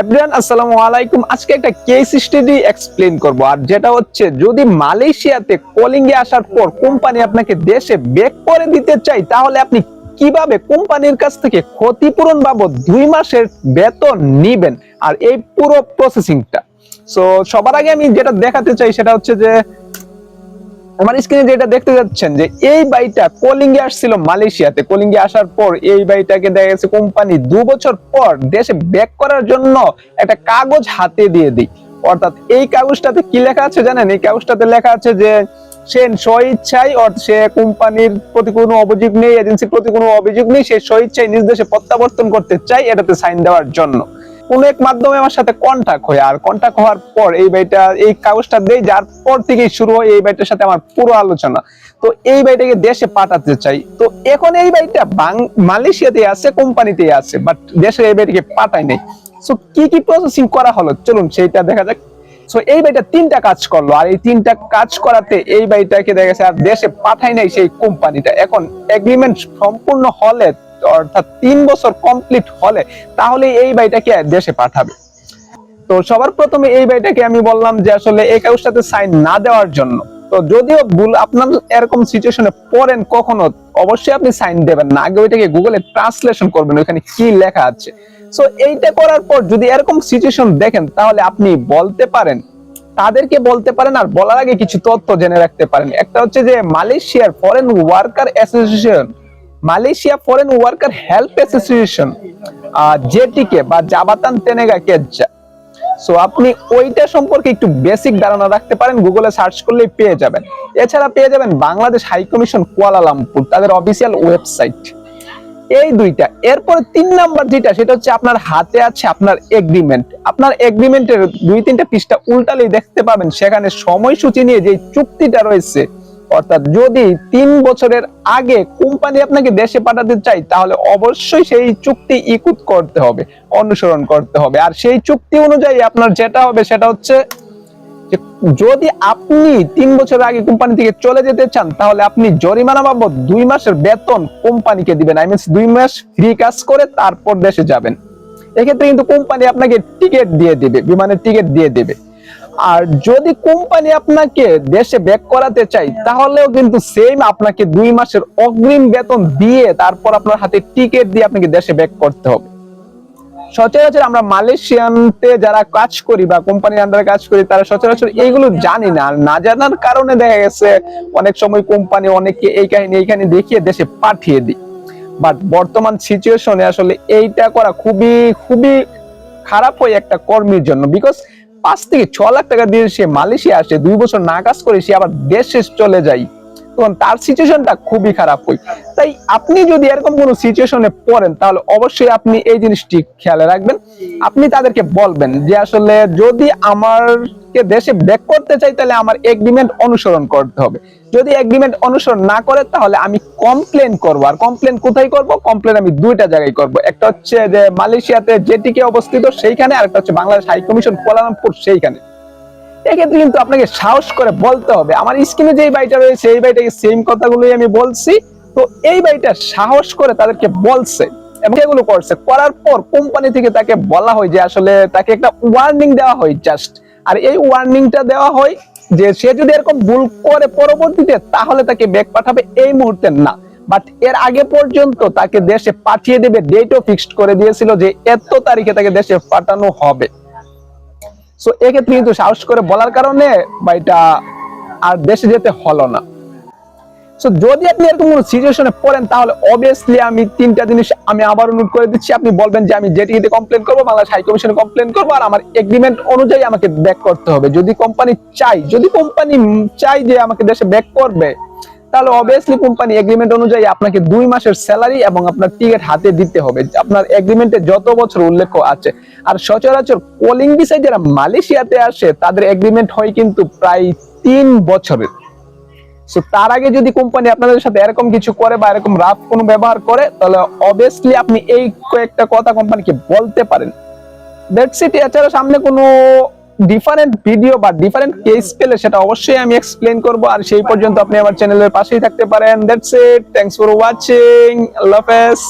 Everyone আসসালামু আলাইকুম। আজকে একটা কেস স্টাডি করব। আর যেটা হচ্ছে, যদি মালয়েশিয়াতে কলিং এ আসার পর কোম্পানি আপনাকে দেশে বেক করে দিতে চাই তাহলে আপনি কীভাবে কোম্পানির কাছ থেকে ক্ষতিপূরণ বাবদ দুই মাসের বেতন নিবেন? আর এই পুরো প্রসেসিংটা সো সবার আগে আমি যেটা দেখাতে চাই, সেটা হচ্ছে যে আমার স্ক্রিনে যেটা দেখতে যাচ্ছেন যে এই বাইটা কলিং এ আসছিল মালয়েশিয়াতে। কলিং এ আসার পর এই বাইটাকে দেখা গেছে কোম্পানি দু বছর পর দেশে ব্যাক করার জন্য একটা কাগজ হাতে দিয়ে দিই অর্থাৎ এই কাগজটাতে কি লেখা আছে জানেন? এই কাগজটাতে লেখা আছে যে সে স্বইচ্ছায় অর্থ সে কোম্পানির প্রতি কোনো অভিযোগ নেই, এজেন্সির প্রতি কোনো অভিযোগ নেই, সে স্বইচ্ছায় নিজ দেশে প্রত্যাবর্তন করতে চাই এটাতে সাইন দেওয়ার জন্য। কোন এক মাধ্যমে আমার সাথে কন্টাক্ট হয়। আর কন্টাক্ট হওয়ার পর এই বাইটা এই কাগজটা দেই, যার পর থেকেই শুরু হয় এই বাইটার সাথে আমার পুরো আলোচনা। তো এই বাইটাকে দেশে পাঠাতে চাই। তো এখন এই বাইটা মালয়েশিয়াতে আছে কোম্পানিতে আছে বাট দেশে এই বাইটাকে পাঠাই নাই। সো কি কি প্রসেসিং করা হলো? চলুন সেইটা দেখা যাক। সো এই বাইটা তিনটা কাজ করল। আর এই তিনটা কাজ করাতে এই বাইটাকে দেখা গেছে আর দেশে পাঠায় নাই সেই কোম্পানিটা। এখন এগ্রিমেন্ট সম্পূর্ণ হলে অর্থাৎ তিন বছর কমপ্লিট হলে, তাহলে এই বাইটাকে দেশে পাঠাবে। তো সবার প্রথমে এই বাইটাকে আমি বললাম যে আসলে এই সাথে সাইন না দেওয়ার জন্য। তো যদিও ভুল, আপনার এরকম সিচুয়েশনে পড়েন কখনো, অবশ্যই আপনি সাইন দেবেন না। আগে ওইটাকে গুগলে ট্রান্সলেশন করবেন, ওখানে কি লেখা আছে। সো এইটা করার পর যদি এরকম সিচুয়েশন দেখেন, তাহলে আপনি বলতে পারেন। তাদেরকে বলতে পারেন আর বলার আগে কিছু তথ্য জেনে রাখতে পারেন। একটা হচ্ছে যে মালয়েশিয়ার foreign worker association Malaysia foreign worker help association JTK বা জাবাতান তেনেগা কেজ্জা সো আপনি ওইটা সম্পর্কে একটু বেসিক ধারণা রাখতে পারেন গুগলে সার্চ করলেই পেয়ে যাবেন। এছাড়া পেয়ে যাবেন Bangladesh high commission Kuala Lumpur তাদের অফিসিয়াল ওয়েবসাইট এই দুইটা। এরপরে তিন নাম্বার যেটা, সেটা হচ্ছে আপনার হাতে আছে আপনার এগ্রিমেন্ট আপনার এগ্রিমেন্টের দুই তিনটা পৃষ্ঠা উল্টালেই দেখতে পাবেন, সেখানে সময়সূচি নিয়ে যে চুক্তিটা রয়েছে অর্থাৎ যদি তিন বছরের আগে কোম্পানি আপনাকে দেশে পাঠাতে চাই তাহলে অবশ্যই সেই চুক্তি ইকুত করতে হবে, অনুসরণ করতে হবে। আর সেই চুক্তি অনুযায়ী আপনার যেটা হবে সেটা হচ্ছে যদি আপনি তিন বছর আগে কোম্পানি থেকে চলে যেতে চান, তাহলে আপনি জরিমানা বাবদ দুই মাসের বেতন কোম্পানিকে দিবেন। আই মিনস দুই মাস ফ্রি কাজ করে তারপর দেশে যাবেন। এক্ষেত্রে কিন্তু কোম্পানি আপনাকে টিকিট দিয়ে দিবে, বিমানের টিকিট দিয়ে দিবে। আর যদি কোম্পানি আপনাকে দেশে ব্যাক করাতে চাই তাহলেও কিন্তু সেম আপনাকে দুই মাসের অগ্রিম বেতন দিয়ে তারপর আপনার হাতে টিকিট দিয়ে আপনাকে দেশে ব্যাক করতে হবে। সচরাচর আমরা মালয়েশিয়ানতে যারা কাজ করি বা কোম্পানির আন্ডারে কাজ করি, তারা সচরাচর এইগুলো জানি না। আর না জানার কারণে দেখা গেছে অনেক সময় কোম্পানি অনেককে এই কাহিনী এইখানে দেখিয়ে দেশে পাঠিয়ে দিই বাট বর্তমান সিচুয়েশনে আসলে এইটা করা খুবই খুবই খারাপ হয় একটা কর্মীর জন্য। বিকজ পাঁচ থেকে ছ লাখ টাকা দিয়ে সে মালয়েশিয়া আসে, দুই বছর না কাজ করে সে আবার দেশে চলে যায়। তখন তার সিচুয়েশনটা খুবই খারাপ হয় তাই আপনি যদি এরকম কোনো সিচুয়েশনে পড়েন, তাহলে অবশ্যই আপনি এই জিনিসটি খেয়ালে রাখবেন। আপনি তাদেরকে বলবেন যে আসলে যদি আমারকে দেশে ব্যাক করতে চাই তাহলে আমার এগ্রিমেন্ট অনুসরণ করতে হবে। যদি এগ্রিমেন্ট অনুসরণ না করে, তাহলে আমি কমপ্লেন করব। আর কমপ্লেন কোথায় করব? কমপ্লেন আমি দুইটা জায়গায় করব। একটা হচ্ছে যে মালয়েশিয়াতে যেটিকে অবস্থিত, সেইখানে আর একটা হচ্ছে বাংলাদেশ হাই কমিশন কুয়ালালামপুর সেইখানে। এক্ষেত্রে কিন্তু আপনাকে সাহস করে বলতে হবে। আমার স্ক্রিনে যেই বাড়িটা রয়েছে, এই বাড়িটাকে সেম কথাগুলোই আমি বলছি। তো এই বাড়িটা সাহস করে তাদেরকে বলছে এবং এগুলো করছে। করার পর কোম্পানি থেকে তাকে বলা হয় যে আসলে তাকে একটা ওয়ার্নিং দেওয়া হয় জাস্ট আর এই ওয়ার্নিংটা দেওয়া হয় যে সে যদি এরকম ভুল করে পরবর্তীতে, তাহলে তাকে ব্যাক পাঠাবে এই মুহূর্তে না। বাট এর আগে পর্যন্ত তাকে দেশে পাঠিয়ে দেবে ডেটও ফিক্সড করে দিয়েছিল যে এত তারিখে তাকে দেশে পাঠানো হবে। সো এক্ষেত্রে কিন্তু সাহস করে বলার কারণে বা এটা আর দেশে যেতে হলো না। সো যদি আপনি এরকম কোনো সিচুয়েশনে পড়েন, তাহলে অবভিয়াসলি আমি তিনটা জিনিস আমি আবার নোট করে দিচ্ছি। আপনি বলবেন যে আমি যেটিতে কমপ্লেন করব, বাংলাদেশ হাই কমিশনে কমপ্লেন করব আর আমার এগ্রিমেন্ট অনুযায়ী আমাকে ব্যাক করতে হবে। যদি কোম্পানি চাই, যদি কোম্পানি চাই যে আমাকে দেশে ব্যাক করবে তাহলে অবভিয়াসলি কোম্পানি এগ্রিমেন্ট অনুযায়ী আপনাকে দুই মাসের স্যালারি এবং আপনার টিকিট হাতে দিতে হবে। আপনার এগ্রিমেন্টে যত বছর উল্লেখ আছে। আর সচরাচর কলিং ভিসায় যারা মালয়েশিয়াতে আসে, তাদের এগ্রিমেন্ট হয় কিন্তু প্রায় তিন বছরের। সো তার আগে যদি কোম্পানি আপনাদের সাথে এরকম কিছু করে বা এরকম রাফ কোনো ব্যবহার করে, তাহলে অবভিয়াসলি আপনি এই কয়েকটা কথা কোম্পানিকে বলতে পারেন। দ্যাটস ইট এছাড়া সামনে কোনো ডিফারেন্ট ভিডিও বা ডিফারেন্ট কেস পেলে সেটা অবশ্যই আমি এক্সপ্লেন করব। আর সেই পর্যন্ত আপনি আমার চ্যানেলের পাশেই থাকতে পারেন। That's it thanks for watching আল্লাহ হাফেজ